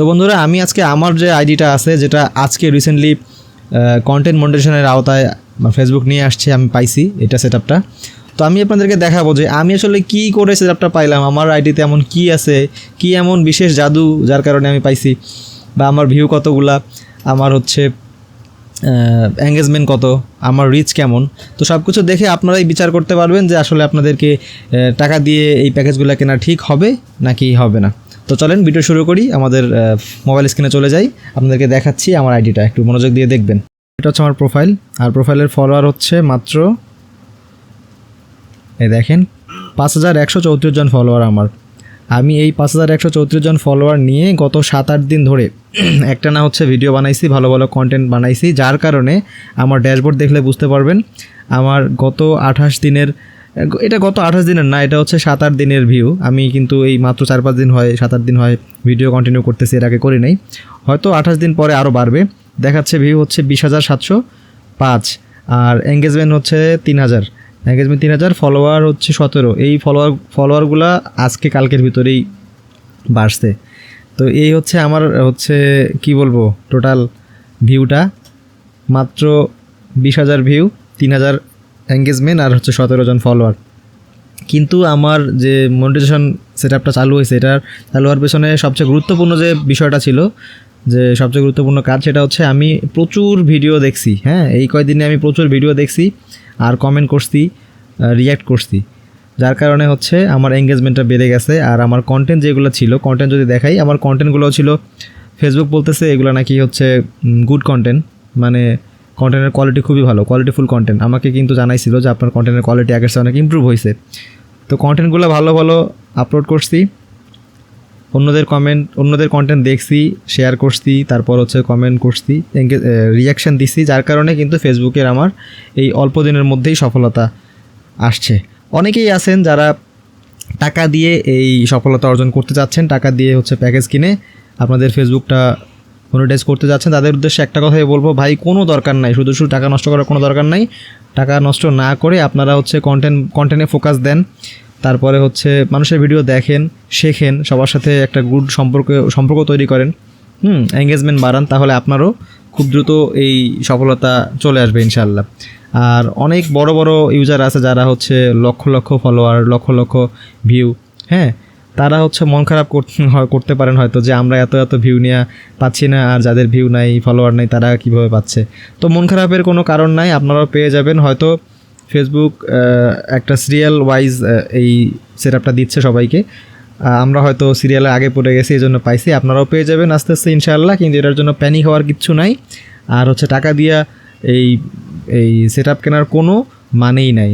তো বন্ধুরা, আমি আজকে আমার যে আইডিটা আছে, যেটা আজকে রিসেন্টলি কন্টেন্ট মন্ডেশনের আওতায় ফেসবুক নিয়ে আসছে, আমি পাইছি এটা সেট তো আমি আপনাদেরকে দেখাবো যে আমি আসলে কি করে সেট পাইলাম, আমার আইডিতে এমন কি আছে, কি এমন বিশেষ জাদু যার কারণে আমি পাইছি, বা আমার ভিউ কতগুলা, আমার হচ্ছে এঙ্গেজমেন্ট কত, আমার রিচ কেমন। তো সব কিছু দেখে আপনারাই বিচার করতে পারবেন যে আসলে আপনাদেরকে টাকা দিয়ে এই প্যাকেজগুলো কেনা ঠিক হবে নাকি হবে না। তো চলেন ভিডিও শুরু করি। আমাদের মোবাইল স্ক্রিনে চলে যাই। আপনাদেরকে দেখাচ্ছি আমার আইডিটা একটু মনোযোগ দিয়ে দেখবেন। এটা হচ্ছে আমার প্রোফাইল আর প্রোফাইলের ফলোয়ার হচ্ছে মাত্র, এই দেখেন, পাঁচ হাজার একশো চৌত্রিশ জন ফলোয়ার আমার। আমি এই পাঁচ হাজার একশো চৌত্রিশ জন ফলোয়ার নিয়ে গত সাত আট দিন ধরে একটা না হচ্ছে ভিডিও বানাইছি, ভালো ভালো কন্টেন্ট বানাইছি, যার কারণে আমার ড্যাশবোর্ড দেখলে বুঝতে পারবেন, আমার গত আঠাশ দিনের এটা গত আঠাশ দিনের না, এটা হচ্ছে সাত আট দিনের ভিউ আমি কিন্তু এই মাত্র চার পাঁচ দিন হয়, সাত আট দিন হয় ভিডিও কন্টিনিউ করতেছি, এর আগে করি নাই। হয়তো আঠাশ দিন পরে আরও বাড়বে। দেখাচ্ছে ভিউ হচ্ছে বিশ হাজার সাতশো পাঁচ, আর এঙ্গেজমেন্ট হচ্ছে তিন হাজার। এঙ্গেজমেন্ট তিন হাজার ফলোয়ার হচ্ছে সতেরো। এই ফলোয়ার ফলোয়ারগুলো আজকে কালকের ভিতরেই বাড়ছে। তো এই হচ্ছে আমার, হচ্ছে, কি বলব টোটাল ভিউটা মাত্র বিশ হাজার ভিউ তিন হাজার এঙ্গেজমেন্ট আর হচ্ছে সতেরো জন ফলোয়ার কিন্তু আমার যে মনিটাইজেশন সেট আপটা চালু হয়েছে, এটার চালু হওয়ার পেছনে সবচেয়ে গুরুত্বপূর্ণ যে বিষয়টা ছিল, যে সবচেয়ে গুরুত্বপূর্ণ কাজ সেটা হচ্ছে আমি প্রচুর ভিডিও দেখছি হ্যাঁ? এই কয়দিনে আমি প্রচুর ভিডিও দেখছি আর কমেন্ট করছি রিয়্যাক্ট করছি। যার কারণে হচ্ছে আমার এঙ্গেজমেন্টটা বেড়ে গেছে আর আমার কন্টেন্ট যেগুলো ছিল কন্টেন্ট যদি দেখাই, আমার কন্টেন্টগুলো ছিল ফেসবুক বলতেছে এগুলো নাকি হচ্ছে গুড কন্টেন্ট মানে কন্টেন্টের কোয়ালিটি খুবই ভালো কোয়ালিটিফুল কন্টেন্ট আমাকে কিন্তু জানাইছিল যে আপনার কন্টেন্টের কোয়ালিটি আগের চেয়ে অনেক ইম্প্রুভ হয়েছে তো কন্টেন্টগুলো ভালো ভালো আপলোড করছি। অন্যদের কমেন্ট অন্যদের কন্টেন্ট দেখছি শেয়ার করছি, তারপর হচ্ছে কমেন্ট করছি রিয়াকশান দিছি, যার কারণে কিন্তু ফেসবুকের আমার এই অল্প দিনের মধ্যেই সফলতা আসছে। অনেকেই আছেন যারা টাকা দিয়ে এই সফলতা অর্জন করতে চাচ্ছেন, টাকা দিয়ে হচ্ছে প্যাকেজ কিনে আপনাদের ফেসবুকটা মনিটাইজ করতে যাচ্ছেন, তাদের উদ্দেশ্যে একটা কথাই বলব, ভাই, কোনো দরকার নাই। শুধু শুধু টাকা নষ্ট করার কোনো দরকার নাই। টাকা নষ্ট না করে আপনারা হচ্ছে কন্টেন্ট কন্টেন্টে ফোকাস দেন। তারপরে হচ্ছে মানুষের ভিডিও দেখেন, শেখেন, সবার সাথে একটা গুড সম্পর্ক সম্পর্ক তৈরি করেন। হুম এঙ্গেজমেন্ট বাড়ান, তাহলে আপনারও খুব দ্রুত এই সফলতা চলে আসবে ইনশাল্লাহ আর অনেক বড় বড় ইউজার আছে যারা হচ্ছে লক্ষ লক্ষ ফলোয়ার লক্ষ লক্ষ ভিউ হ্যাঁ? তারা হচ্ছে মন খারাপ করতে পারেন হয়তো যে আমরা এত এত ভিউ নিয়ে পাচ্ছি না আর যাদের ভিউ নাই ফলোয়ার নাই, তারা কীভাবে পাচ্ছে? তো মন খারাপের কোনো কারণ নাই, আপনারাও পেয়ে যাবেন। হয়তো ফেসবুক একটা সিরিয়াল ওয়াইজ এই সেট দিচ্ছে সবাইকে। আমরা হয়তো সিরিয়ালে আগে পড়ে গেছি এই জন্য পাইছি। আপনারাও পেয়ে যাবেন আস্তে আস্তে, ইনশাআল্লাহ, কিন্তু এটার জন্য প্যানিক হওয়ার কিচ্ছু নাই। আর হচ্ছে টাকা দিয়া এই এই সেট কেনার কোনো মানেই নাই।